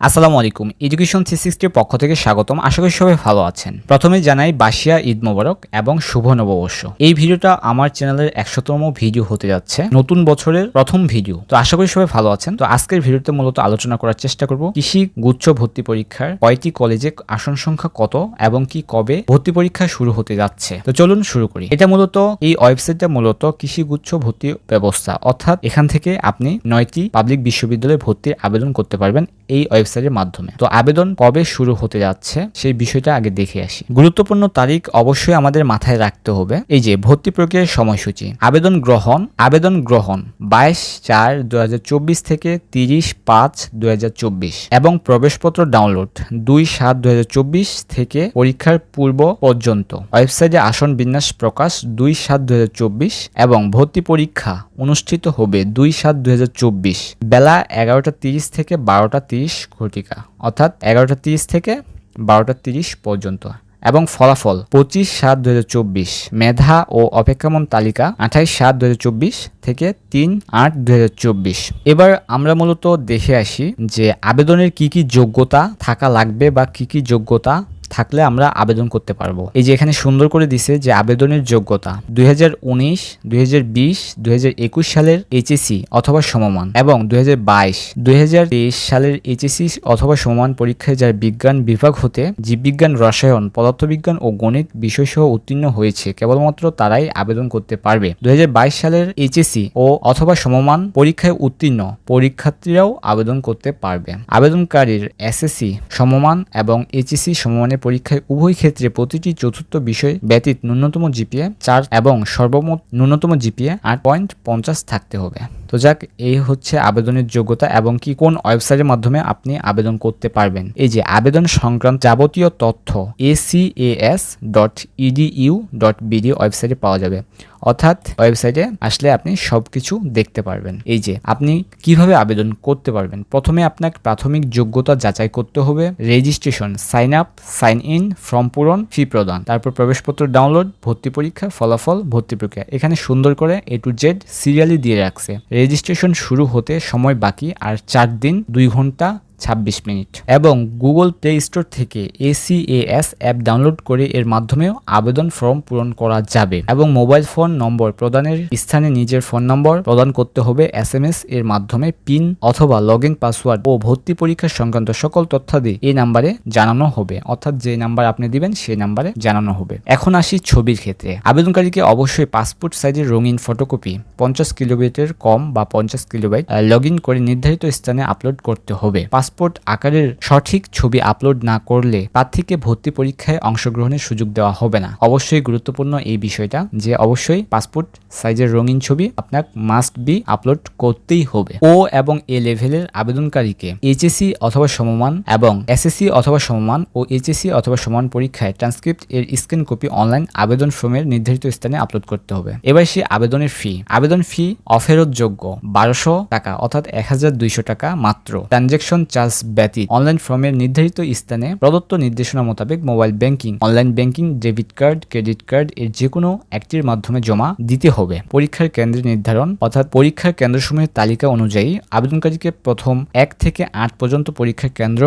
আসসালামু আলাইকুম। Education three সিক্সটির পক্ষ থেকে স্বাগতম। আশা করি সবাই ভালো আছেন। প্রথমে জানাই বাসিয়া ঈদ মোবারক এবং শুভ নববর্ষ। এই ভিডিওটা আমার চ্যানেলের একশোতম ভিডিও হতে যাচ্ছে। নতুন বছরের প্রথম ভিডিও। তো আশা করি সবাই ভালো আছেন। তো আজকের ভিডিওতে মূলত আলোচনা করার চেষ্টা করব কৃষি গুচ্ছ ভর্তি পরীক্ষার কয়টি কলেজে আসন সংখ্যা কত এবং কি কবে ভর্তি পরীক্ষা শুরু হতে যাচ্ছে। তো চলুন শুরু করি। এটা মূলত এই ওয়েবসাইটটা মূলত কৃষি গুচ্ছ ভর্তি ব্যবস্থা। অর্থাৎ এখান থেকে আপনি নয়টি পাবলিক বিশ্ববিদ্যালয়ে ভর্তির আবেদন করতে পারবেন। এই ওয়েবসাইটের মাধ্যমে। তো আবেদন কবে শুরু হতে যাচ্ছে সেই বিষয়টা আগে দেখে আসি। গুরুত্বপূর্ণ তারিখ অবশ্যই আমাদের মাথায় রাখতে হবে। এই যে, ভর্তি প্রক্রিয়ার সময়সূচি। আবেদন গ্রহণ আবেদন গ্রহণ, বাইশ চার দু থেকে তিরিশ পাঁচ দু এবং প্রবেশপত্র ডাউনলোড দুই সাত দু থেকে পরীক্ষার পূর্ব পর্যন্ত। ওয়েবসাইটে আসন বিন্যাস প্রকাশ দুই সাত দু এবং ভর্তি পরীক্ষা অনুষ্ঠিত হবে দুই সাত দু বেলা এগারোটা তিরিশ থেকে বারোটা তিরিশ ঘটিকা, অর্থাৎ এগারোটা তিরিশ থেকে বারোটা তিরিশ পর্যন্ত, এবং ফলাফল পঁচিশ সাত দু মেধা ও অপেক্ষামন তালিকা আঠাইশ সাত দু থেকে তিন আট দু এবার আমরা মূলত দেখে আসি যে আবেদনের কি কি যোগ্যতা থাকা লাগবে বা কি কি যোগ্যতা থাকলে আমরা আবেদন করতে পারব। এই যে এখানে সুন্দর করে দিছে যে আবেদনের যোগ্যতা, দুই হাজার উনিশ, দুই হাজার বিশ একুশ সালের এইচএসি অথবা সমমান এবং দুই হাজার বাইশ, দুই হাজার তেইশ সালের এইচএসি অথবা সমমান পরীক্ষায় যার বিজ্ঞান বিভাগ হতে জীববিজ্ঞান, রসায়ন, পদার্থবিজ্ঞান ও গণিত বিষয়সহ উত্তীর্ণ হয়েছে। কেবলমাত্র তারাই আবেদন করতে পারবে। দুই হাজার বাইশ সালের এইচএসি ও অথবা সমমান পরীক্ষায় উত্তীর্ণ পরীক্ষার্থীরাও আবেদন করতে পারবে। আবেদনকারীর এসএসসি সমমান এবং এইচএসি সমমানের পরীক্ষায় উভয় ক্ষেত্রে প্রতিটি চতুর্থ বিষয় ব্যতীত ন্যূনতম জিপিএ চার এবং সর্বমোট ন্যূনতম জিপিএ আট পয়েন্ট পঞ্চাশ থাকতে হবে। তো যাক, এই হচ্ছে আবেদনের যোগ্যতা এবং কি কোন ওয়েবসাইটের মাধ্যমে আপনি আবেদন করতে পারবেন। এই যে আবেদন সংক্রান্ত যাবতীয় তথ্য ACAS dot EDU dot BD ওয়েবসাইটে পাওয়া যাবে। অর্থাৎ ওয়েবসাইটে আসলে আপনি সব কিছু দেখতে পারবেন। এই যে আপনি কীভাবে আবেদন করতে পারবেন? প্রথমে আপনাকে প্রাথমিক যোগ্যতা যাচাই করতে হবে, registration sign up sign in form পূরণ ফি প্রদান, তারপর প্রবেশপত্র ডাউনলোড ভর্তি পরীক্ষা, ফলাফল, ভর্তি প্রক্রিয়া। এখানে সুন্দর করে এ টু জেড সিরিয়ালি দিয়ে রাখছে। রেজিস্ট্রেশন শুরু হতে সময় বাকি আর চার দিন দুই ঘণ্টা ছাব্বিশ মিনিট। এবং গুগল প্লে স্টোর থেকে এসিএএস অ্যাপ ডাউনলোড করে এর মাধ্যমেও আবেদন ফর্ম পূরণ করা যাবে। এবং মোবাইল ফোন নম্বর প্রদানের স্থানে নিজের ফোন নম্বর প্রদান করতে হবে এস এম এস এর মাধ্যমে পিন অথবা লগ ইন পাসওয়ার্ড ও ভর্তি পরীক্ষা সংক্রান্ত সকল তথ্যাদি এই নাম্বারে জানানো হবে। অর্থাৎ যে নাম্বার আপনি দিবেন সেই নাম্বারে জানানো হবে। এখন আসি ছবির ক্ষেত্রে। আবেদনকারীকে অবশ্যই পাসপোর্ট সাইজের রঙিন ফটোকপি, পঞ্চাশ কিলোবাইটের কম বা পঞ্চাশ কিলোবাইট লগ ইন করে নির্ধারিত স্থানে আপলোড করতে হবে। পাসপোর্ট আকারের সঠিক ছবি আপলোড না করলে প্রার্থীকে ভর্তি পরীক্ষায় অংশগ্রহণের সুযোগ দেওয়া হবে না। অবশ্যই গুরুত্বপূর্ণ এই বিষয়টা যে অবশ্যই পাসপোর্ট সাইজের রঙিন ছবি আপনার মাস্ট বি আপলোড করতেই হবে। ও এবং এ লেভেলের আবেদনকারীকে এইচএসসি অথবা সমমান এবং এসএসসি অথবা সমমান ও এইচএসসি অথবা সমান পরীক্ষায় ট্রান্সক্রিপ্ট এর স্ক্যান কপি অনলাইন আবেদন ফর্মের নির্ধারিত স্থানে আপলোড করতে হবে। এবার সে আবেদনের ফি আবেদন ফি অফেরতযোগ্য বারোশো টাকা অর্থাৎ এক হাজার দুইশো টাকা মাত্র। ট্রানজেকশন চার্জ ব্যতীত অনলাইন ফর্মের নির্ধারিত স্থানে প্রদত্ত নির্দেশনা মোতাবেক mobile banking, online banking, debit card, credit card এর যে কোনো একটির মাধ্যমে জমা দিতে হবে। পরীক্ষার কেন্দ্র নির্ধারণ, অর্থাৎ পরীক্ষার কেন্দ্রসমূহের তালিকা অনুযায়ী আবেদনকারীকে প্রথম এক থেকে আট পর্যন্ত পরীক্ষার কেন্দ্র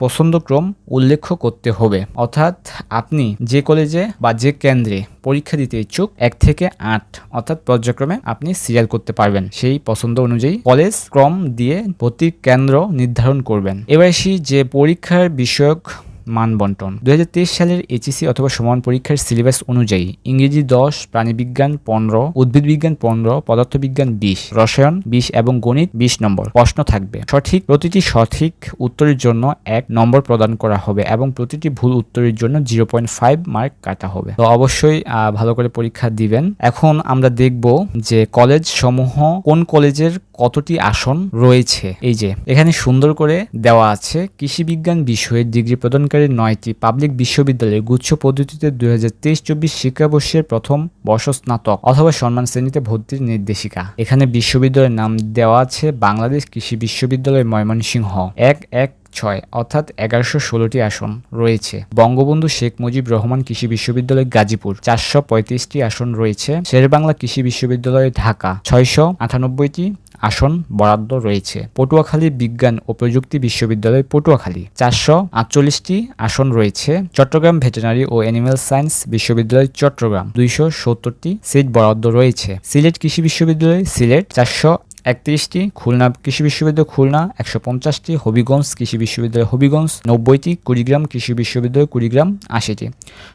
পছন্দক্রম উল্লেখ করতে হবে। অর্থাৎ আপনি যে কলেজে বা যে কেন্দ্রে পরীক্ষা দিতে ইচ্ছুক, এক থেকে আট, অর্থাৎ পর্যায়ক্রমে আপনি সিরিয়াল করতে পারবেন। সেই পছন্দ অনুযায়ী কলেজ ক্রম দিয়ে ভর্তির কেন্দ্র নির্ধারণ করবেন। এবার আসি যে পরীক্ষার বিষয়ক মান বন্টন দুই সালের এইচএসি অথবা সমান পরীক্ষার সিলেবাস অনুযায়ী ইংরেজি দশ, প্রাণীবিজ্ঞান পনেরো উদ্ভিদ বিজ্ঞান পনেরো, পদার্থবিজ্ঞান বিশ, রসায়ন বিশ এবং গণিত বিশ নম্বর প্রশ্ন থাকবে। সঠিক প্রতিটি সঠিক উত্তরের জন্য এক নম্বর প্রদান করা হবে এবং প্রতিটি ভুল উত্তরের জন্য জিরো পয়েন্ট ফাইভ মার্ক কাটা হবে। তো অবশ্যই ভালো করে পরীক্ষা দিবেন। এখন আমরা দেখব যে কলেজ সমূহ কোন কলেজের কতটি আসন রয়েছে? এই যে, এখানে সুন্দর করে দেওয়া আছে, কৃষি বিজ্ঞান বিষয়ে ডিগ্রি প্রদানকারী নয়টি পাবলিক বিশ্ববিদ্যালয়ের গুচ্ছ পদ্ধতিতে দুই হাজার তেইশ চব্বিশ শিক্ষাবর্ষের প্রথম বর্ষ স্নাতক অথবা সম্মান শ্রেণীতে ভর্তির নির্দেশিকা। এখানে বিশ্ববিদ্যালয়ের নাম দেওয়া আছে বাংলাদেশ কৃষি বিশ্ববিদ্যালয় ময়মনসিংহ। এক এক ছয়, অর্থাৎ এগারোশো ষোলোটি আসন রয়েছে। বঙ্গবন্ধু শেখ মুজিব রহমান কৃষি বিশ্ববিদ্যালয় গাজীপুর, চারশো পঁয়ত্রিশটি আসন রয়েছে। শেরবাংলা কৃষি বিশ্ববিদ্যালয় ঢাকা, ছয়শো আটানব্বইটি আসন বরাদ্দ রয়েছে। পটুয়াখালী বিজ্ঞান ও প্রযুক্তি বিশ্ববিদ্যালয় পটুয়াখালী, চারশো আটচল্লিশটি আসন রয়েছে। চট্টগ্রাম ভেটেরিনারি ও অ্যানিমেল সায়েন্স বিশ্ববিদ্যালয় চট্টগ্রাম, দুইশো সত্তরটি সিট বরাদ্দ রয়েছে। সিলেট কৃষি বিশ্ববিদ্যালয়, সিলেট, চারশো একত্রিশটি, খুলনা কৃষি বিশ্ববিদ্যালয় খুলনা, একশো পঞ্চাশটি, হবিগঞ্জ কৃষি বিশ্ববিদ্যালয় হবিগঞ্জ, নব্বইটি, কুড়িগ্রাম কৃষি বিশ্ববিদ্যালয় কুড়িগ্রাম আশিটি।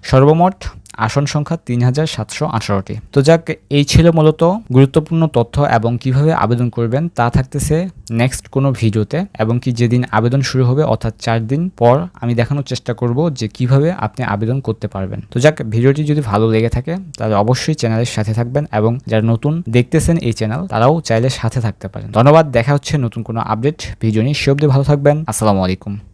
সর্বমোট আসন সংখ্যা তিন হাজার সাতশো আঠারোটি। তো যাক, এই ছিল মূলত গুরুত্বপূর্ণ তথ্য এবং কীভাবে আবেদন করবেন তা থাকতেছে নেক্সট কোনো ভিডিওতে এবং কি যেদিন আবেদন শুরু হবে, অর্থাৎ চার দিন পর আমি দেখানোর চেষ্টা করব যে কীভাবে আপনি আবেদন করতে পারবেন। তো যাক, ভিডিওটি যদি ভালো লেগে থাকে, তাহলে অবশ্যই চ্যানেলের সাথে থাকবেন এবং যারা নতুন দেখতেছেন এই চ্যানেল, তারাও চাইলে সাথে থাকতে পারেন। ধন্যবাদ, দেখা হচ্ছে নতুন কোনো আপডেট ভিডিও নিয়ে। সে অবধি ভালো থাকবেন। আসসালামু আলাইকুম।